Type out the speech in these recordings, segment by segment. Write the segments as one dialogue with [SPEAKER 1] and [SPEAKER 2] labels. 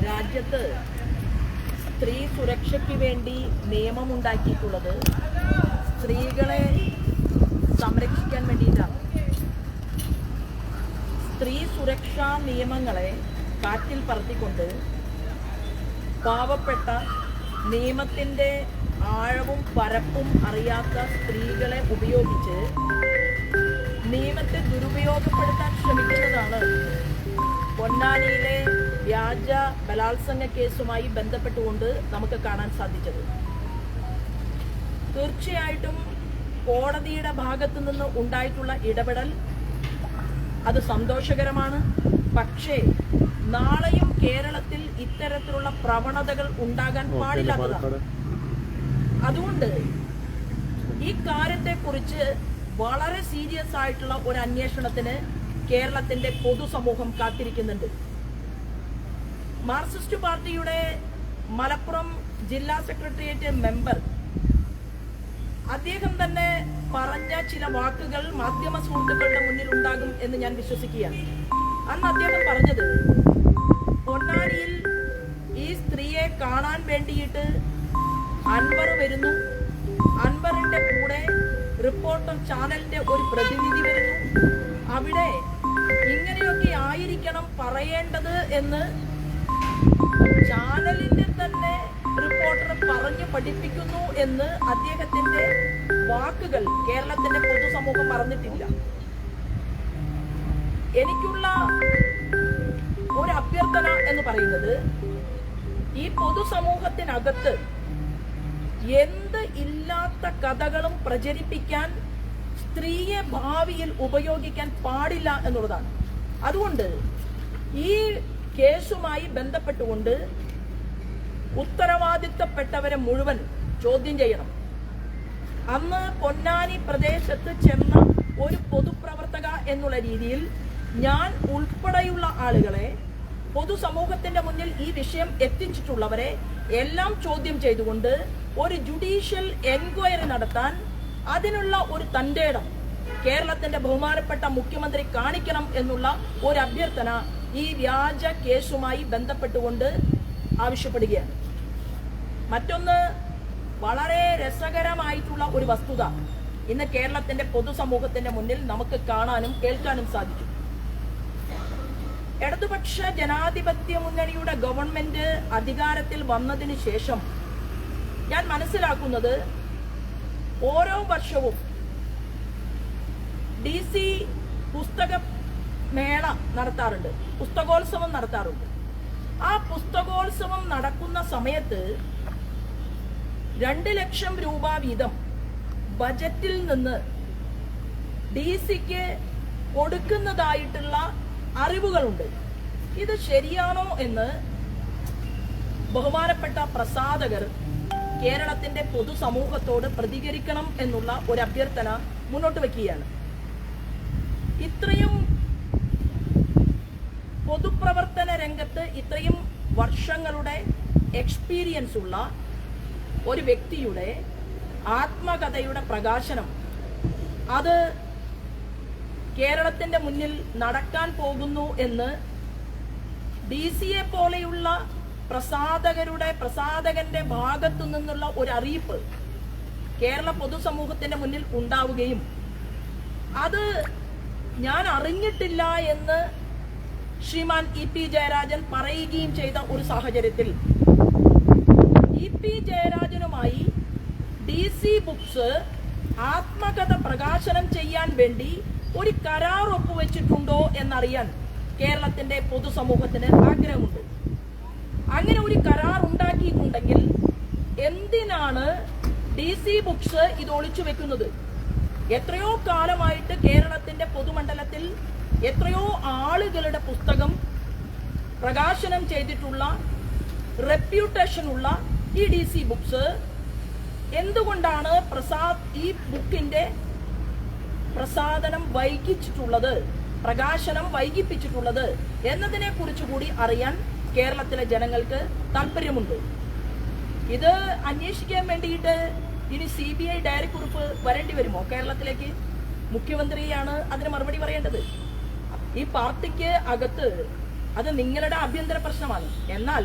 [SPEAKER 1] രാജ്യത്ത് സ്ത്രീ സുരക്ഷയ്ക്ക് വേണ്ടി നിയമമുണ്ടാക്കിയിട്ടുള്ളത് സ്ത്രീകളെ സംരക്ഷിക്കാൻ വേണ്ടിയിട്ടാണ്. സ്ത്രീ സുരക്ഷാ നിയമങ്ങളെ കാറ്റിൽ പറത്തിക്കൊണ്ട് പാവപ്പെട്ട നിയമത്തിന്റെ ആഴവും പരപ്പും അറിയാത്ത സ്ത്രീകളെ ഉപയോഗിച്ച് നിയമത്തെ ദുരുപയോഗപ്പെടുത്താൻ ശ്രമിക്കുന്നതാണ് പൊന്നാനിയിലെ വ്യാജ ബലാത്സംഗ കേസുമായി ബന്ധപ്പെട്ടുകൊണ്ട് നമുക്ക് കാണാൻ സാധിച്ചത്. തീർച്ചയായിട്ടും കോടതിയുടെ ഭാഗത്തു നിന്ന് ഉണ്ടായിട്ടുള്ള ഇടപെടൽ അത് സന്തോഷകരമാണ്. പക്ഷേ നാളെയും കേരളത്തിൽ ഇത്തരത്തിലുള്ള പ്രവണതകൾ ഉണ്ടാകാൻ പാടില്ലാത്തതാണ് അതുകൊണ്ട് ഈ കാര്യത്തെക്കുറിച്ച് വളരെ സീരിയസ് ആയിട്ടുള്ള ഒരു അന്വേഷണത്തിന് കേരളത്തിന്റെ പൊതുസമൂഹം കാത്തിരിക്കുന്നുണ്ട്. മാർക്സിസ്റ്റ് പാർട്ടിയുടെ മലപ്പുറം ജില്ലാ സെക്രട്ടേറിയറ്റ് മെമ്പർ അദ്ദേഹം തന്നെ പറഞ്ഞ ചില വാക്കുകൾ മാധ്യമ സുഹൃത്തുക്കളുടെ മുന്നിൽ ഉണ്ടാകും എന്ന് ഞാൻ വിശ്വസിക്കുകയാണ്. അന്ന് അദ്ദേഹം പറഞ്ഞത് പൊന്നാനിയിൽ ഈ സ്ത്രീയെ കാണാൻ വേണ്ടിയിട്ട് അൻവർ വരുന്നു. അൻവറിന്റെ കൂടെ റിപ്പോർട്ടർ ചാനലിന്റെ ഒരു പ്രതിനിധി വരുന്നു. അവിടെ ഇങ്ങനെയൊക്കെ ആയിരിക്കണം പറയേണ്ടത് എന്ന് ചാനലിന്റെ തന്നെ റിപ്പോർട്ടർ പറഞ്ഞു പഠിപ്പിക്കുന്നു എന്ന് അദ്ദേഹത്തിന്റെ വാക്കുകൾ കേരളത്തിന്റെ പൊതുസമൂഹം മറന്നിട്ടില്ല. എനിക്കുള്ള ഒരു അഭ്യർത്ഥന എന്ന് പറയുന്നത് ഈ പൊതുസമൂഹത്തിനകത്ത് എന്ത് ഇല്ലാത്ത കഥകളും പ്രചരിപ്പിക്കാൻ സ്ത്രീയെ ഭാവിയിൽ ഉപയോഗിക്കാൻ പാടില്ല എന്നുള്ളതാണ്. അതുകൊണ്ട് ഈ കേസുമായി ബന്ധപ്പെട്ടുകൊണ്ട് ഉത്തരവാദിത്തപ്പെട്ടവരെ മുഴുവൻ ചോദ്യം ചെയ്യണം. അന്ന് പൊന്നാനി പ്രദേശത്ത് ചെന്ന ഒരു പൊതുപ്രവർത്തക എന്നുള്ള രീതിയിൽ ഞാൻ ഉൾപ്പെടെയുള്ള ആളുകളെ പൊതുസമൂഹത്തിന്റെ മുന്നിൽ ഈ വിഷയം എത്തിച്ചിട്ടുള്ളവരെ എല്ലാം ചോദ്യം ചെയ്തുകൊണ്ട് ഒരു ജുഡീഷ്യൽ എൻക്വയറി നടത്താൻ അതിനുള്ള ഒരു തന്റെ ഇടം കേരളത്തിന്റെ ബഹുമാനപ്പെട്ട മുഖ്യമന്ത്രി കാണിക്കണം എന്നുള്ള ഒരു അഭ്യർത്ഥന ഈ വ്യാജ കേസുമായി ബന്ധപ്പെട്ടുകൊണ്ട് ആവശ്യപ്പെടുകയാണ്. മറ്റൊന്ന് വളരെ രസകരമായിട്ടുള്ള ഒരു വസ്തുത ഇന്ന് കേരളത്തിന്റെ പൊതുസമൂഹത്തിന്റെ മുന്നിൽ നമുക്ക് കാണാനും കേൾക്കാനും സാധിക്കും. ഇടതുപക്ഷ ജനാധിപത്യ മുന്നണിയുടെ ഗവൺമെന്റ് അധികാരത്തിൽ വന്നതിന് ശേഷം ഞാൻ മനസ്സിലാക്കുന്നത് ഓരോ വർഷവും ഡി സി പുസ്തക മേള നടത്താറുണ്ട്. പുസ്തകോത്സവം നടത്താറുണ്ട്. ആ പുസ്തകോത്സവം നടക്കുന്ന സമയത്ത് രണ്ട് ലക്ഷം രൂപ വീതം ബജറ്റിൽ നിന്ന് ഡി സിക്ക് കൊടുക്കുന്നതായിട്ടുള്ള അറിവുകളുണ്ട്. ഇത് ശരിയാണോ എന്ന് ബഹുമാനപ്പെട്ട പ്രസാധകർ കേരളത്തിന്റെ പൊതുസമൂഹത്തോട് പ്രതികരിക്കണം എന്നുള്ള ഒരു അഭ്യർത്ഥന മുന്നോട്ട് വെക്കുകയാണ്. ഇത്രയും പൊതുപ്രവർത്തന രംഗത്ത് ഇത്രയും വർഷങ്ങളുടെ എക്സ്പീരിയൻസ് ഉള്ള ഒരു വ്യക്തിയുടെ ആത്മകഥയുടെ പ്രകാശനം. അത് കേരളത്തിന്റെ മുന്നിൽ നടക്കാൻ പോകുന്നു എന്ന് ഡി സിയെ പോലെയുള്ള പ്രസാധകരുടെ പ്രസാധകന്റെ ഭാഗത്തു നിന്നുള്ള ഒരു അറിയിപ്പ് കേരള പൊതുസമൂഹത്തിന്റെ മുന്നിൽ ഉണ്ടാവുകയും അത് ഞാൻ അറിഞ്ഞിട്ടില്ല എന്ന് ശ്രീമാൻ ഇ പി ജയരാജൻ പറയുകയും ചെയ്ത ഒരു സാഹചര്യത്തിൽ ഇ പി ജയരാജനുമായി ഡി സി ബുക്സ് ആത്മകഥ പ്രകാശനം ചെയ്യാൻ വേണ്ടി ഒരു കരാർ ഒപ്പുവെച്ചിട്ടുണ്ടോ എന്നറിയാൻ കേരളത്തിന്റെ പൊതുസമൂഹത്തിന് ആഗ്രഹമുണ്ട്. അങ്ങനെ ഒരു കരാർ ഉണ്ടാക്കിയിട്ടുണ്ടെങ്കിൽ എന്തിനാണ് ഡി സി ബുക്സ് ഇത് ഒളിച്ചു വെക്കുന്നത്? എത്രയോ കാലമായിട്ട് കേരളത്തിന്റെ പൊതുമണ്ഡലത്തിൽ എത്രയോ ആളുകളുടെ പുസ്തകം പ്രകാശനം ചെയ്തിട്ടുള്ള റെപ്യൂട്ടേഷൻ ഉള്ള ഈ ഡി സി ബുക്സ് എന്തുകൊണ്ടാണ് പ്രസാദ് ഈ ബുക്കിന്റെ പ്രസാദനം വൈകിച്ചിട്ടുള്ളത് പ്രകാശനം വൈകിപ്പിച്ചിട്ടുള്ളത് എന്നതിനെ കുറിച്ച് കൂടി അറിയാൻ കേരളത്തിലെ ജനങ്ങൾക്ക് താല്പര്യമുണ്ട് ഇത് അന്വേഷിക്കാൻ വേണ്ടിയിട്ട് ഇനി സി ബി ഐ ഡയറി കുറിപ്പ് വരേണ്ടി വരുമോ? കേരളത്തിലേക്ക് മുഖ്യമന്ത്രിയാണ് അതിന് മറുപടി പറയേണ്ടത്. ഈ പാർട്ടിക്ക് അകത്ത് അത് നിങ്ങളുടെ ആഭ്യന്തര പ്രശ്നമാണ്. എന്നാൽ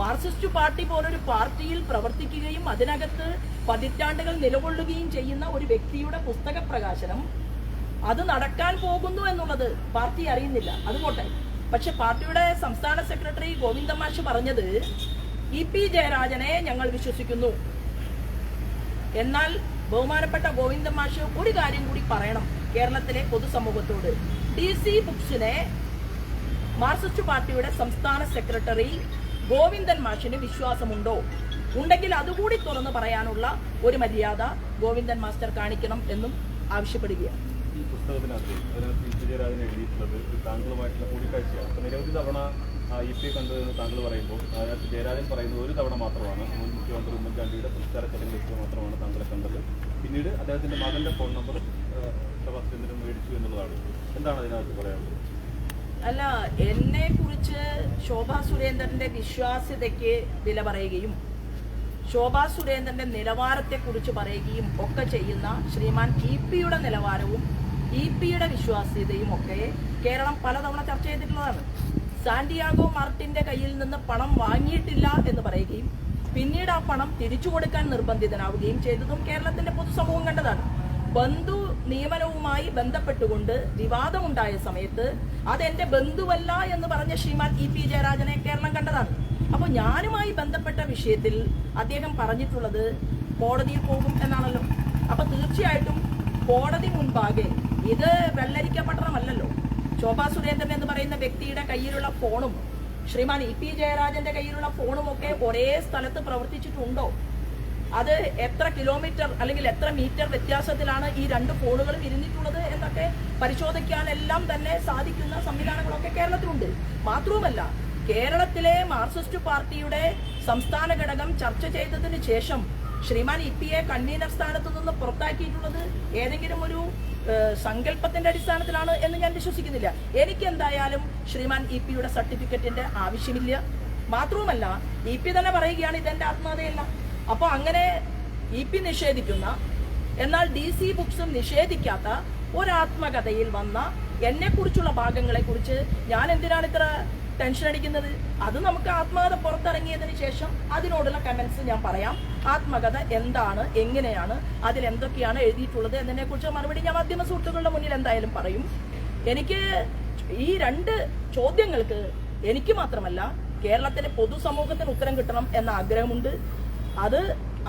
[SPEAKER 1] മാർക്സിസ്റ്റ് പാർട്ടി പോലൊരു പാർട്ടിയിൽ പ്രവർത്തിക്കുകയും അതിനകത്ത് പതിറ്റാണ്ടുകൾ നിലകൊള്ളുകയും ചെയ്യുന്ന ഒരു വ്യക്തിയുടെ പുസ്തക പ്രകാശനം അത് നടക്കാൻ പോകുന്നു എന്നുള്ളത് പാർട്ടി അറിയുന്നില്ല. അത് പോട്ടെ. പക്ഷെ പാർട്ടിയുടെ സംസ്ഥാന സെക്രട്ടറി ഗോവിന്ദമാഷ് പറഞ്ഞത് ഇ പി ജയരാജനെ ഞങ്ങൾ വിശ്വസിക്കുന്നു. എന്നാൽ ബഹുമാനപ്പെട്ട ഗോവിന്ദ മാഷ് ഒരു കാര്യം കൂടി പറയണം കേരളത്തിലെ പൊതുസമൂഹത്തോട്. ഡി സി ബുക്സിനെ മാർക്സിസ്റ്റ് പാർട്ടിയുടെ സംസ്ഥാന സെക്രട്ടറി ഗോവിന്ദൻ മാഷിന് വിശ്വാസമുണ്ടോ? ഉണ്ടെങ്കിൽ അതുകൂടി തുറന്നു പറയാനുള്ള ഒരു മര്യാദ ഗോവിന്ദൻ മാസ്റ്റർ കാണിക്കണം എന്നും ആവശ്യപ്പെടുകയാണ്.
[SPEAKER 2] ഈ പുസ്തകത്തിനകത്ത് അതിനകത്ത് വിജയരാജൻ എഴുതിയിട്ടുള്ളത് താങ്കളുമായിട്ടുള്ള കൂടിക്കാഴ്ചയാണ്. നിരവധി തവണ ഇ പി കണ്ടതെന്ന് താങ്കൾ പറയുമ്പോൾ അതിനകത്ത് ജയരാജൻ പറയുന്നത് ഒരു തവണ മാത്രമാണ് മുൻ മുഖ്യമന്ത്രി ഉമ്മൻചാണ്ടിയുടെ പുരസ്കാര ചടങ്ങിൽ വെച്ച് മാത്രമാണ് താങ്കളെ കണ്ടത്. പിന്നീട് അദ്ദേഹത്തിന്റെ മകന്റെ ഫോൺ നമ്പർ സുരേന്ദ്രൻ മേടിച്ചു എന്നുള്ളതാണ്. എന്താണ് അതിനകത്ത് പറയാനുള്ളത്?
[SPEAKER 1] അല്ല എന്നെ കുറിച്ച് ശോഭാ സുരേന്ദ്രന്റെ വിശ്വാസ്യതയ്ക്ക് വില പറയുകയും ശോഭാ സുരേന്ദ്രന്റെ നിലവാരത്തെ കുറിച്ച് പറയുകയും ഒക്കെ ചെയ്യുന്ന ശ്രീമാൻ ഇ പിയുടെ നിലവാരവും ഇ പിയുടെ വിശ്വാസ്യതയും ഒക്കെ കേരളം പലതവണ ചർച്ച ചെയ്തിട്ടുള്ളതാണ്. സാന്റിയാഗോ മാർട്ടിന്റെ കയ്യിൽ നിന്ന് പണം വാങ്ങിയിട്ടില്ല എന്ന് പറയുകയും പിന്നീട് ആ പണം തിരിച്ചു കൊടുക്കാൻ നിർബന്ധിതനാവുകയും ചെയ്തതും കേരളത്തിന്റെ പൊതുസമൂഹം കണ്ടതാണ്. ബന്ധു നിയമനവുമായി ബന്ധപ്പെട്ടുകൊണ്ട് വിവാദമുണ്ടായ സമയത്ത് അതെന്റെ ബന്ധുവല്ല എന്ന് പറഞ്ഞ ശ്രീമാൻ ഇ പി ജയരാജനെ കേരളം കണ്ടതാണ്. അപ്പൊ ഞാനുമായി ബന്ധപ്പെട്ട വിഷയത്തിൽ അദ്ദേഹം പറഞ്ഞിട്ടുള്ളത് കോടതിയിൽ പോകും എന്നാണല്ലോ. അപ്പൊ തീർച്ചയായിട്ടും കോടതി മുൻപാകെ ഇത് വെള്ളരിക്ക പട്ടണമല്ലല്ലോ ശോഭാ സുരേന്ദ്രൻ എന്ന് പറയുന്ന വ്യക്തിയുടെ കയ്യിലുള്ള ഫോണും ശ്രീമാൻ ഇ പി ജയരാജന്റെ കയ്യിലുള്ള ഫോണും ഒക്കെ ഒരേ സ്ഥലത്ത് പ്രവർത്തിച്ചിട്ടുണ്ടോ? അത് എത്ര കിലോമീറ്റർ അല്ലെങ്കിൽ എത്ര മീറ്റർ വ്യത്യാസത്തിലാണ് ഈ രണ്ട് ഫോണുകളും ഇരുന്നിട്ടുള്ളത് എന്നൊക്കെ പരിശോധിക്കാനെല്ലാം തന്നെ സാധിക്കുന്ന സംവിധാനങ്ങളൊക്കെ കേരളത്തിലുണ്ട്. മാത്രവുമല്ല കേരളത്തിലെ മാർക്സിസ്റ്റ് പാർട്ടിയുടെ സംസ്ഥാന ഘടകം ചർച്ച ചെയ്തതിന് ശേഷം ശ്രീമാൻ ഇ പി എ കൺവീനർ സ്ഥാനത്ത് നിന്ന് പുറത്താക്കിയിട്ടുള്ളത് ഏതെങ്കിലും ഒരു സങ്കല്പത്തിന്റെ അടിസ്ഥാനത്തിലാണ് എന്ന് ഞാൻ വിശ്വസിക്കുന്നില്ല. എനിക്ക് എന്തായാലും ശ്രീമാൻ ഇ പിയുടെ സർട്ടിഫിക്കറ്റിന്റെ ആവശ്യമില്ല. മാത്രവുമല്ല ഇ പി തന്നെ പറയുകയാണ് ഇതെന്റെ ആത്മകഥയല്ല അപ്പൊ അങ്ങനെ ഇ പി നിഷേധിക്കുന്ന എന്നാൽ ഡി സി ബുക്സും നിഷേധിക്കാത്ത ഒരാത്മകഥയിൽ വന്ന എന്നെ കുറിച്ചുള്ള ഭാഗങ്ങളെ കുറിച്ച് ഞാൻ എന്തിനാണ് ഇത്ര ടെൻഷൻ അടിക്കുന്നത്? അത് നമുക്ക് ആത്മകഥ പുറത്തിറങ്ങിയതിന് ശേഷം അതിനോടുള്ള കമൻസ് ഞാൻ പറയാം. ആത്മകഥ എന്താണ്? എങ്ങനെയാണ്? അതിൽ എന്തൊക്കെയാണ് എഴുതിയിട്ടുള്ളത്? എന്നതിനെ കുറിച്ച് മറുപടി ഞാൻ മാധ്യമ സുഹൃത്തുക്കളുടെ മുന്നിൽ എന്തായാലും പറയും. എനിക്ക് ഈ രണ്ട് ചോദ്യങ്ങൾക്ക് എനിക്ക് മാത്രമല്ല കേരളത്തിലെ പൊതുസമൂഹത്തിന് ഉത്തരം കിട്ടണം എന്ന ആഗ്രഹമുണ്ട്. അത്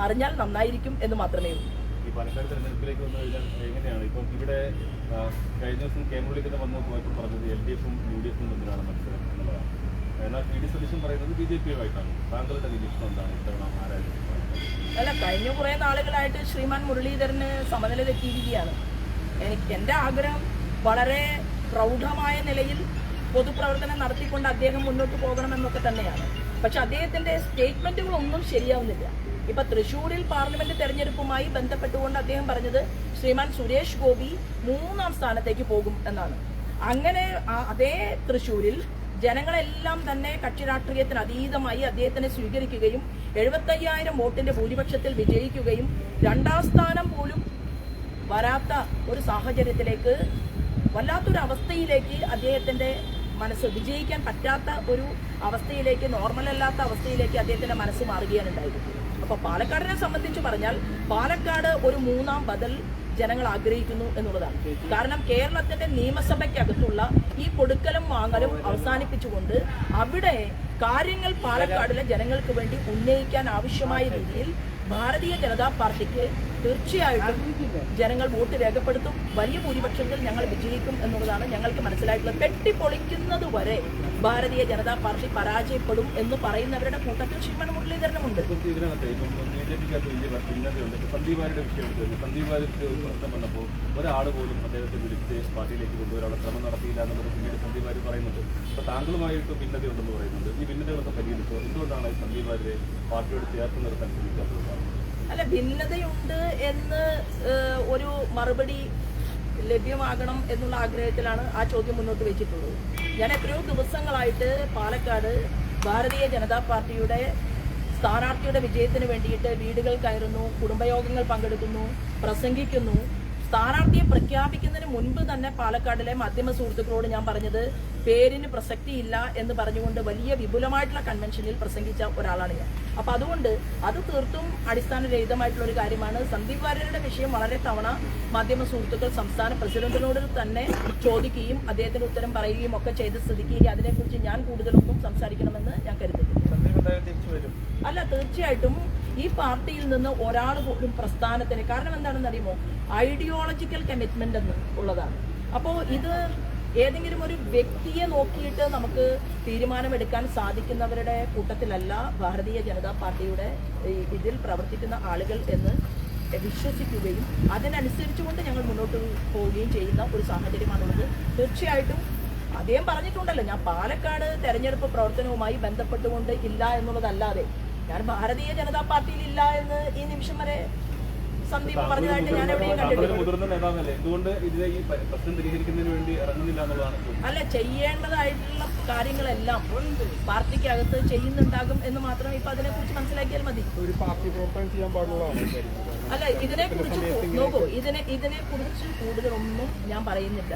[SPEAKER 1] അറിഞ്ഞാൽ നന്നായിരിക്കും എന്ന് മാത്രമേ ഉള്ളൂ.
[SPEAKER 2] ഈ എങ്ങനെയാണ്? ഇവിടെ കഴിഞ്ഞ ദിവസം കെ മുരളീധരൻ വന്ന് പോയപ്പോൾ പറഞ്ഞത് എൽ ഡി എഫും യു ഡി എഫും തമ്മിലാണ് മത്സരം. പറയുന്നത്
[SPEAKER 1] അല്ല കഴിഞ്ഞ കുറേ നാളുകളായിട്ട് ശ്രീമാൻ മുരളീധരന് സമനില തെറ്റിയിരിക്കുകയാണ്. എനിക്ക് എന്റെ ആഗ്രഹം വളരെ പ്രൗഢമായ നിലയിൽ പൊതുപ്രവർത്തനം നടത്തിക്കൊണ്ട് അദ്ദേഹം മുന്നോട്ട് പോകണമെന്നൊക്കെ തന്നെയാണ്. പക്ഷെ അദ്ദേഹത്തിന്റെ സ്റ്റേറ്റ്മെന്റുകളൊന്നും ശരിയാവുന്നില്ല. ഇപ്പൊ തൃശൂരിൽ പാർലമെന്റ് തെരഞ്ഞെടുപ്പുമായി ബന്ധപ്പെട്ടുകൊണ്ട് അദ്ദേഹം പറഞ്ഞത് ശ്രീമാൻ സുരേഷ് ഗോപി മൂന്നാം സ്ഥാനത്തേക്ക് പോകും എന്നാണ്. അങ്ങനെ അതേ തൃശൂരിൽ ജനങ്ങളെല്ലാം തന്നെ കക്ഷി രാഷ്ട്രീയത്തിന് അതീതമായി അദ്ദേഹത്തിനെ സ്വീകരിക്കുകയും എഴുപത്തയ്യായിരം വോട്ടിന്റെ ഭൂരിപക്ഷത്തിൽ വിജയിക്കുകയും രണ്ടാം സ്ഥാനം പോലും വരാത്ത ഒരു സാഹചര്യത്തിലേക്ക് വല്ലാത്തൊരു അവസ്ഥയിലേക്ക് അദ്ദേഹത്തിന്റെ മനസ്സ് വിജയിക്കാൻ പറ്റാത്ത ഒരു അവസ്ഥയിലേക്ക് നോർമൽ അല്ലാത്ത അവസ്ഥയിലേക്ക് അദ്ദേഹത്തിന്റെ മനസ്സ് മാറുകയാണ് ഉണ്ടായത്. അപ്പൊ പാലക്കാടിനെ സംബന്ധിച്ച് പറഞ്ഞാൽ പാലക്കാട് ഒരു മൂന്നാം ബദൽ ജനങ്ങൾ ആഗ്രഹിക്കുന്നു എന്നുള്ളതാണ്. കാരണം കേരളത്തിന്റെ നിയമസഭയ്ക്കകത്തുള്ള ഈ കൊടുക്കലും വാങ്ങലും അവസാനിപ്പിച്ചുകൊണ്ട് അവിടെ കാര്യങ്ങൾ പാലക്കാടിലെ ജനങ്ങൾക്ക് വേണ്ടി ഉന്നയിക്കാൻ ആവശ്യമായ രീതിയിൽ ഭാരതീയ ജനതാ പാർട്ടിക്ക് തീർച്ചയായിട്ടും ജനങ്ങൾ വോട്ട് രേഖപ്പെടുത്തും. വലിയ ഭൂരിപക്ഷത്തിൽ ഞങ്ങൾ വിജയിക്കും എന്നുള്ളതാണ് ഞങ്ങൾക്ക് മനസ്സിലായിട്ടുള്ളത്. പെട്ടിപ്പൊളിക്കുന്നത് വരെ ഭാരതീയ ജനതാ പാർട്ടി പരാജയപ്പെടും എന്ന് പറയുന്നവരുടെ കൂട്ടത്തിൽ ശ്രീമൻ മുരളീധരനുമുണ്ട്.
[SPEAKER 2] വന്നപ്പോൾ ഒരാൾ പോലും അദ്ദേഹത്തെ വിളിച്ച് പാർട്ടിയിലേക്ക് കൊണ്ടുവരാനുള്ള ശ്രമം നടത്തിയില്ല എന്നുള്ളത് പിന്നീട് സന്ദീപ് വാര്യർ പറയുന്നുണ്ട്. അപ്പൊ താങ്കളുമായിട്ട് ഭിന്നതയുണ്ടെന്ന് പറയുന്നുണ്ട്. ഈ ഭിന്നതകളൊക്കെ പരിഹരിച്ചോ എന്തുകൊണ്ടാണ് സന്ദീപ് വാര്യരെ പാർട്ടിയോട് ചേർത്ത് നിർത്താൻ ശ്രമിക്കാത്തത്?
[SPEAKER 1] അല്ല ഭിന്നതയുണ്ട് എന്ന് ഒരു മറുപടി ലഭ്യമാകണം എന്നുള്ള ആഗ്രഹത്തിലാണ് ആ ചോദ്യം മുന്നോട്ട് വെച്ചിട്ടുള്ളത്. ഞാൻ എത്രയോ ദിവസങ്ങളായിട്ട് പാലക്കാട് ഭാരതീയ ജനതാ പാർട്ടിയുടെ സ്ഥാനാർത്ഥിയുടെ വിജയത്തിന് വേണ്ടിയിട്ട് വീടുകൾ കയറുന്നു കുടുംബയോഗങ്ങൾ പങ്കെടുക്കുന്നു പ്രസംഗിക്കുന്നു. സ്ഥാനാർത്ഥിയെ പ്രഖ്യാപിക്കുന്നതിന് മുൻപ് തന്നെ പാലക്കാടിലെ മാധ്യമ സുഹൃത്തുക്കളോട് ഞാൻ പറഞ്ഞത് പേരിന് പ്രസക്തിയില്ല എന്ന് പറഞ്ഞുകൊണ്ട് വലിയ വിപുലമായിട്ടുള്ള കൺവെൻഷനിൽ പ്രസംഗിച്ച ഒരാളാണ് ഞാൻ. അപ്പൊ അതുകൊണ്ട് അത് തീർത്തും അടിസ്ഥാനരഹിതമായിട്ടുള്ള ഒരു കാര്യമാണ്. സന്ദീപ് വാര്യരുടെ വിഷയം വളരെ തവണ മാധ്യമ സുഹൃത്തുക്കൾ സംസ്ഥാന പ്രസിഡന്റിനോട് തന്നെ ചോദിക്കുകയും അദ്ദേഹത്തിന് ഉത്തരം പറയുകയും ഒക്കെ ചെയ്ത സ്ഥിതിക്ക് അതിനെക്കുറിച്ച് ഞാൻ കൂടുതലൊന്നും സംസാരിക്കണമെന്ന് ഞാൻ കരുതുന്നു. അല്ല തീർച്ചയായിട്ടും ഈ പാർട്ടിയിൽ നിന്ന് ഒരാൾ പോലും പ്രസ്ഥാനത്തിന് കാരണം എന്താണെന്ന് അറിയുമോ? ഐഡിയോളജിക്കൽ കമ്മിറ്റ്മെന്റ് എന്ന് ഉള്ളതാണ്. അപ്പോൾ ഇത് ഏതെങ്കിലും ഒരു വ്യക്തിയെ നോക്കിയിട്ട് നമുക്ക് തീരുമാനമെടുക്കാൻ സാധിക്കുന്നവരുടെ കൂട്ടത്തിലല്ല ഭാരതീയ ജനതാ പാർട്ടിയുടെ ഇതിൽ പ്രവർത്തിക്കുന്ന ആളുകൾ എന്ന് വിശ്വസിക്കുകയും അതിനനുസരിച്ചുകൊണ്ട് ഞങ്ങൾ മുന്നോട്ട് പോവുകയും ചെയ്യുന്ന ഒരു സാഹചര്യമാണുള്ളത്. തീർച്ചയായിട്ടും അദ്ദേഹം പറഞ്ഞിട്ടുണ്ടല്ലോ ഞാൻ പാലക്കാട് തെരഞ്ഞെടുപ്പ് പ്രവർത്തനവുമായി ബന്ധപ്പെട്ടുകൊണ്ട് ഇല്ല എന്നുള്ളതല്ലാതെ ഞാൻ ഭാരതീയ ജനതാ പാർട്ടിയിൽ ഇല്ല എന്ന് ഈ നിമിഷം വരെ സന്ദീപ് പറഞ്ഞതായിട്ട് ഞാൻ എവിടെയും കണ്ടിട്ടില്ല. അല്ല ചെയ്യേണ്ടതായിട്ടുള്ള കാര്യങ്ങളെല്ലാം പാർട്ടിക്കകത്ത് ചെയ്യുന്നുണ്ടാകും എന്ന് മാത്രം ഇപ്പൊ അതിനെ കുറിച്ച് മനസ്സിലാക്കിയാൽ മതി. അല്ല ഇതിനെ കുറിച്ച് നോക്കൂ ഇതിനെ ഇതിനെ കുറിച്ച് കൂടുതലൊന്നും ഞാൻ പറയുന്നില്ല.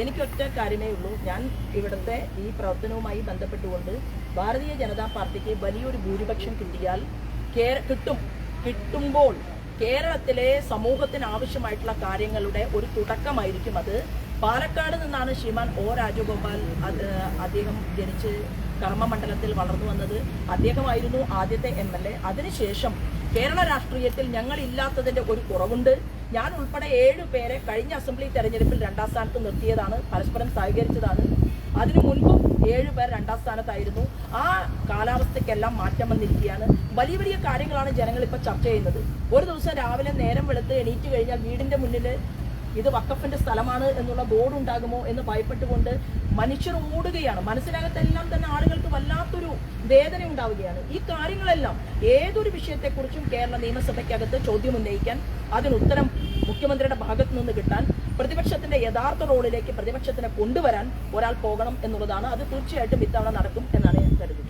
[SPEAKER 1] എനിക്കൊറ്റ കാര്യമേ ഉള്ളൂ. ഞാൻ ഇവിടുത്തെ ഈ പ്രവർത്തനവുമായി ബന്ധപ്പെട്ടുകൊണ്ട് ഭാരതീയ ജനതാ പാർട്ടിക്ക് വലിയൊരു ഭൂരിപക്ഷം കിട്ടിയാൽ കിട്ടും. കിട്ടുമ്പോൾ കേരളത്തിലെ സമൂഹത്തിന് ആവശ്യമായിട്ടുള്ള കാര്യങ്ങളുടെ ഒരു തുടക്കമായിരിക്കും അത്. പാലക്കാട് നിന്നാണ് ശ്രീമാൻ ഒ രാജഗോപാൽ അദ്ദേഹം ജനിച്ച് കർമ്മമണ്ഡലത്തിൽ വളർന്നു വന്നത്. അദ്ദേഹമായിരുന്നു ആദ്യത്തെ എം എൽ എ. അതിനുശേഷം കേരള രാഷ്ട്രീയത്തിൽ ഞങ്ങൾ ഇല്ലാത്തതിന്റെ ഒരു കുറവുണ്ട്. ഞാൻ ഉൾപ്പെടെ ഏഴു പേരെ കഴിഞ്ഞ അസംബ്ലി തെരഞ്ഞെടുപ്പിൽ രണ്ടാം സ്ഥാനത്ത് നിർത്തിയതാണ്. പരസ്പരം സഹകരിച്ചതാണ്. അതിനു മുൻപും ഏഴു പേർ രണ്ടാം സ്ഥാനത്തായിരുന്നു. ആ കാലാവസ്ഥയ്ക്കെല്ലാം മാറ്റം വന്നിരിക്കുകയാണ്. വലിയ വലിയ കാര്യങ്ങളാണ് ജനങ്ങൾ ഇപ്പോൾ ചർച്ച ചെയ്യുന്നത്. ഒരു ദിവസം രാവിലെ നേരം വെളുത്ത് എണീറ്റ് കഴിഞ്ഞാൽ വീടിന്റെ മുന്നിൽ ഇത് വക്കഫിന്റെ സ്ഥലമാണ് എന്നുള്ള ബോർഡ് ഉണ്ടാകുമോ എന്ന് ഭയപ്പെട്ടുകൊണ്ട് മനുഷ്യർ ഓടുകയാണ്. മനസ്സിനകത്തെല്ലാം തന്നെ ആളുകൾക്ക് വല്ലാത്തൊരു വേദന ഉണ്ടാവുകയാണ്. ഈ കാര്യങ്ങളെല്ലാം ഏതൊരു വിഷയത്തെക്കുറിച്ചും കേരള നിയമസഭയ്ക്കകത്ത് ചോദ്യം ഉന്നയിക്കാൻ അതിനുത്തരം മുഖ്യമന്ത്രിയുടെ ഭാഗത്തു നിന്ന് കിട്ടാൻ പ്രതിപക്ഷത്തിന്റെ യഥാർത്ഥ റോളിലേക്ക് പ്രതിപക്ഷത്തിനെ കൊണ്ടുവരാൻ ഒരാൾ പോകണം എന്നുള്ളതാണ്. അത് തീർച്ചയായിട്ടും ഇത്തവണ നടക്കും എന്നാണ് ഞാൻ കരുതുന്നത്.